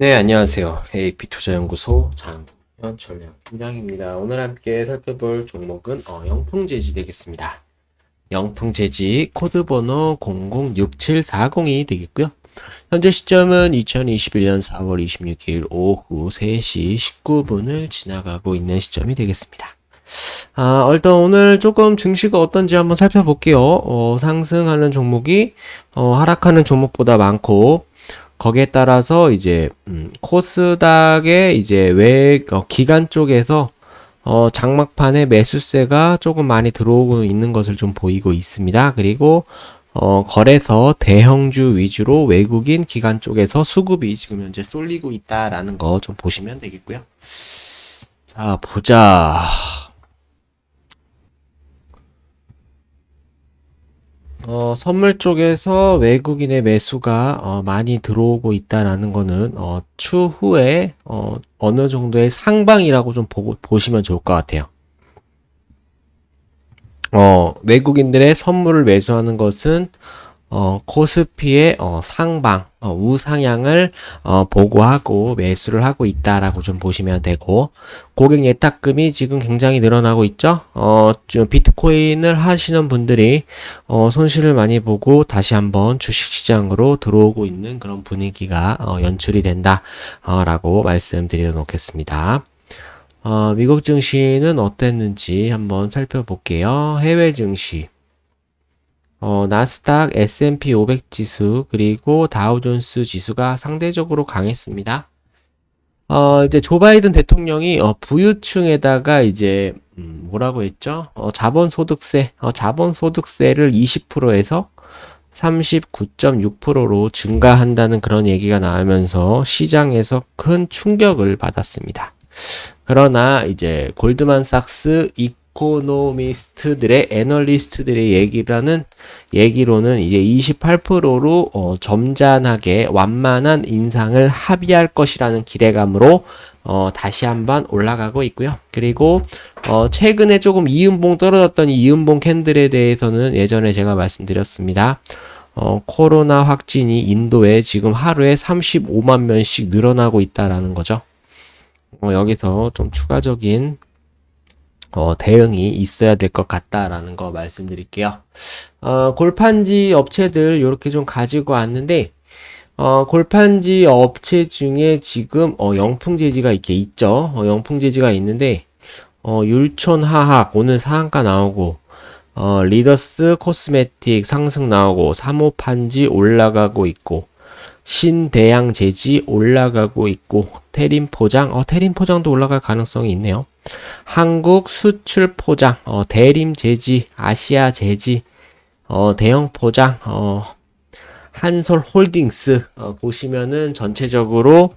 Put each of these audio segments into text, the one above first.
네, 안녕하세요. AP투자연구소 장현 전략 팀장입니다. 오늘 함께 살펴볼 종목은 어, 영풍재지 되겠습니다. 영풍재지 코드번호 006740이 되겠고요. 현재 시점은 2021년 4월 26일 오후 3시 19분을 지나가고 있는 시점이 되겠습니다. 아, 일단 오늘 조금 증시가 어떤지 한번 살펴볼게요. 어, 상승하는 종목이 어, 하락하는 종목보다 많고 거기에 따라서 이제 음, 코스닥의 이제 외 어, 기간 쪽에서 어, 장막판에 매수세가 조금 많이 들어오고 있는 것을 좀 보이고 있습니다. 그리고 어, 거래소 대형주 위주로 외국인 기관 쪽에서 수급이 지금 현재 쏠리고 있다라는 거 좀 보시면 되겠고요. 자, 보자. 어, 선물 쪽에서 외국인의 매수가 어, 많이 들어오고 있다라는 거는 어, 추후에 어, 어느 정도의 상방이라고 좀 보고, 보시면 좋을 것 같아요. 어, 외국인들의 선물을 매수하는 것은 어, 코스피의 어, 상방, 어, 우상향을 어, 보고하고 매수를 하고 있다라고 좀 보시면 되고 고객 예탁금이 지금 굉장히 늘어나고 있죠. 어, 좀 비트코인을 하시는 분들이 어, 손실을 많이 보고 다시 한번 주식시장으로 들어오고 있는 그런 분위기가 어, 연출이 된다라고 말씀드려 놓겠습니다. 어, 미국 증시는 어땠는지 한번 살펴볼게요. 해외 증시. 어, 나스닥, S&P 500 지수, 그리고 다우존스 지수가 상대적으로 강했습니다. 어, 이제 조 바이든 대통령이 어, 부유층에다가 이제 음, 뭐라고 했죠? 어, 자본소득세, 어, 자본소득세를 20%에서 39.6%로 증가한다는 그런 얘기가 나오면서 시장에서 큰 충격을 받았습니다. 그러나 이제 골드만삭스 이 코노미스트들의 애널리스트들의 얘기라는 얘기로는 이제 28%로 어, 점잖하게 완만한 인상을 합의할 것이라는 기대감으로 어, 다시 한번 올라가고 있고요. 그리고 어, 최근에 조금 이음봉 떨어졌던 이음봉 캔들에 대해서는 예전에 제가 말씀드렸습니다. 어, 코로나 확진이 인도에 지금 하루에 35만 명씩 늘어나고 있다라는 거죠. 어, 여기서 좀 추가적인 어, 대응이 있어야 될 것 같다라는 거 말씀드릴게요. 어, 골판지 업체들 이렇게 좀 가지고 왔는데 어, 골판지 업체 중에 지금 어, 영풍재지가 이렇게 있죠. 어, 영풍재지가 있는데 어, 율촌하학 오늘 상한가 나오고 어, 리더스 코스메틱 상승 나오고 사모판지 올라가고 있고 신대양 재지 올라가고 있고 테린 포장 어 테린 포장도 올라갈 가능성이 있네요. 한국 수출 포장 어 대림 재지 아시아 재지 어 대형 포장 어 한솔 홀딩스 어, 보시면은 전체적으로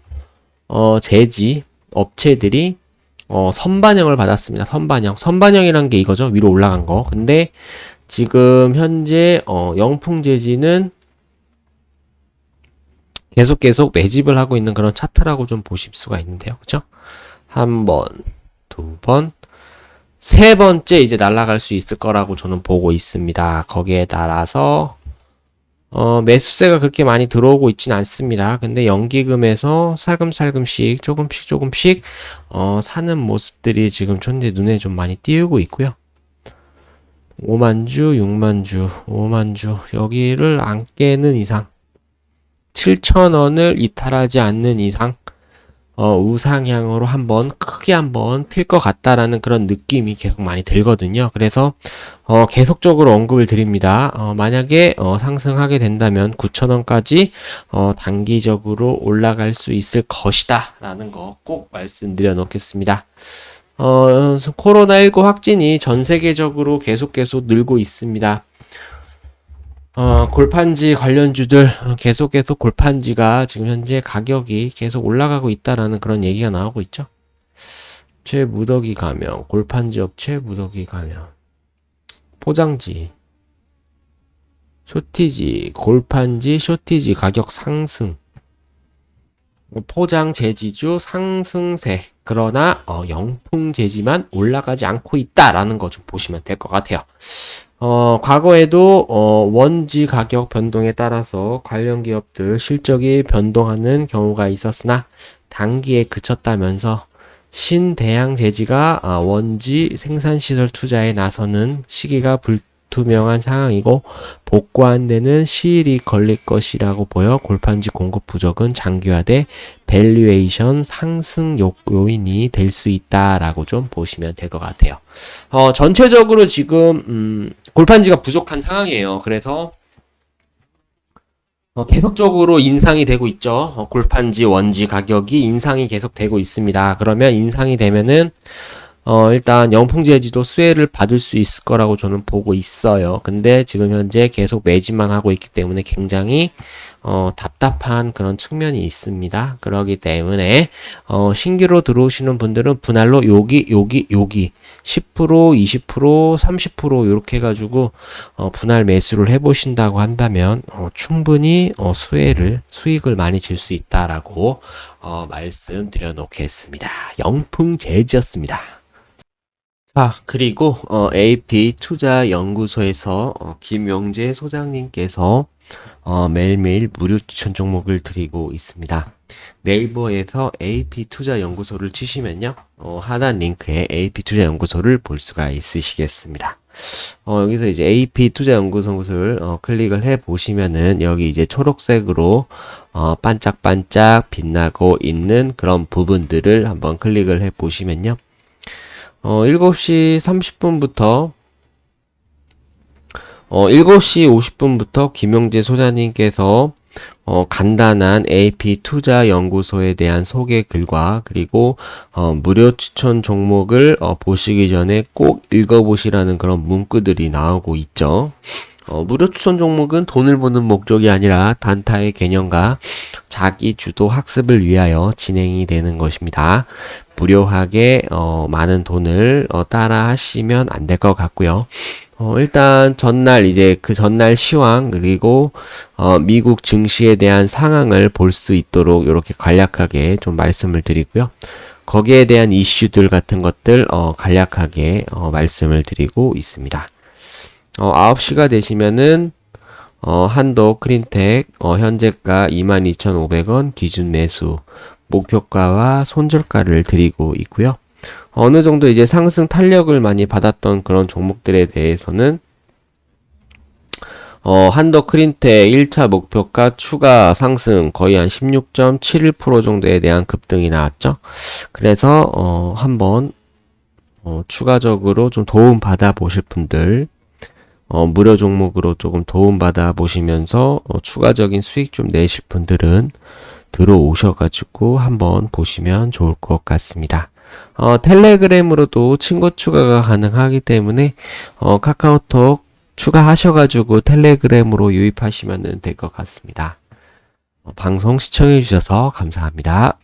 어 재지 업체들이 어 선반영을 받았습니다. 선반영 선반영이란 게 이거죠 위로 올라간 거. 근데 지금 현재 어 영풍 재지는 계속 계속 매집을 하고 있는 그런 차트라고 좀 보실 수가 있는데요. 그죠? 한 번, 두 번, 세 번째 이제 날아갈 수 있을 거라고 저는 보고 있습니다. 거기에 따라서 어, 매수세가 그렇게 많이 들어오고 있진 않습니다. 근데 연기금에서 살금살금씩 조금씩 조금씩 어, 사는 모습들이 지금 현재 눈에 좀 많이 띄우고 있고요. 5만 주, 6만 주, 5만 주 여기를 안 깨는 이상 7,000원을 이탈하지 않는 이상 어, 우상향으로 한번 크게 한번 필 것 같다라는 그런 느낌이 계속 많이 들거든요. 그래서 어, 계속적으로 언급을 드립니다. 어, 만약에 어, 상승하게 된다면 9,000원까지 어, 단기적으로 올라갈 수 있을 것이다라는 거 꼭 말씀드려 놓겠습니다. 어, 코로나19 확진이 전 세계적으로 계속 계속 늘고 있습니다. 어, 골판지 관련주들 어, 계속 계속 골판지가 지금 현재 가격이 계속 올라가고 있다라는 그런 얘기가 나오고 있죠. 최무더기 가면 골판지 업체 무더기 가면 포장지 쇼티지 골판지 쇼티지 가격 상승 포장 재지주 상승세 그러나 어, 영풍 재지만 올라가지 않고 있다라는 거 좀 보시면 될 것 같아요. 어, 과거에도 어, 원지 가격 변동에 따라서 관련 기업들 실적이 변동하는 경우가 있었으나 단기에 그쳤다면서 신대양 제지가 아, 원지 생산시설 투자에 나서는 시기가 불 투명한 상황이고 복구한 데는 시일이 걸릴 것이라고 보여 골판지 공급 부족은 장기화돼 밸류에이션 상승 요, 요인이 될 수 있다라고 좀 보시면 될 것 같아요. 어, 전체적으로 지금 음, 골판지가 부족한 상황이에요. 그래서 어, 계속적으로 인상이 되고 있죠. 어, 골판지 원지 가격이 인상이 계속 되고 있습니다. 그러면 인상이 되면은 어, 일단 영풍제지도 수혜를 받을 수 있을 거라고 저는 보고 있어요. 근데 지금 현재 계속 매집만 하고 있기 때문에 굉장히 어, 답답한 그런 측면이 있습니다. 그러기 때문에 어, 신규로 들어오시는 분들은 분할로 여기 여기 여기 10% 20% 30% 이렇게 해가지고 어, 분할 매수를 해보신다고 한다면 어, 충분히 어, 수혜를 수익을 많이 줄 수 있다라고 어, 말씀드려 놓겠습니다. 영풍 제지였습니다. 자, 그리고 어, AP 투자 연구소에서 어, 김용재 소장님께서 어, 매일매일 무료 추천 종목을 드리고 있습니다. 네이버에서 AP 투자 연구소를 치시면요. 어, 하단 링크에 AP 투자 연구소를 볼 수가 있으시겠습니다. 어, 여기서 이제 AP 투자 연구소를 어, 클릭을 해 보시면은 여기 이제 초록색으로 어, 반짝반짝 빛나고 있는 그런 부분들을 한번 클릭을 해 보시면요. 어, 7시 30분부터 어, 7시 50분부터 김용재 소장님께서 어, 간단한 AP 투자 연구소에 대한 소개 글과 그리고 어, 무료 추천 종목을 어, 보시기 전에 꼭 읽어보시라는 그런 문구들이 나오고 있죠. 어, 무료 추천 종목은 돈을 버는 목적이 아니라 단타의 개념과 자기 주도 학습을 위하여 진행이 되는 것입니다. 무료하게 어, 많은 돈을 어, 따라 하시면 안 될 것 같고요. 어, 일단 전날 이제 그 전날 시황 그리고 어, 미국 증시에 대한 상황을 볼 수 있도록 이렇게 간략하게 좀 말씀을 드리고요. 거기에 대한 이슈들 같은 것들 어, 간략하게 어, 말씀을 드리고 있습니다. 어, 9시가 되시면은 어, 한도 크린텍 어, 현재가 22,500원 기준 매수 목표가와 손절가를 드리고 있고요. 어느 정도 이제 상승 탄력을 많이 받았던 그런 종목들에 대해서는 어, 한도 크린텍 1차 목표가 추가 상승 거의 한 16.71% 정도에 대한 급등이 나왔죠. 그래서 어, 한번 어, 추가적으로 좀 도움 받아 보실 분들 어, 무료 종목으로 조금 도움 받아 보시면서 어, 추가적인 수익 좀 내실 분들은 들어오셔가지고 한번 보시면 좋을 것 같습니다. 어, 텔레그램으로도 친구 추가가 가능하기 때문에 어, 카카오톡 추가하셔가지고 텔레그램으로 유입하시면 될 것 같습니다. 어, 방송 시청해주셔서 감사합니다.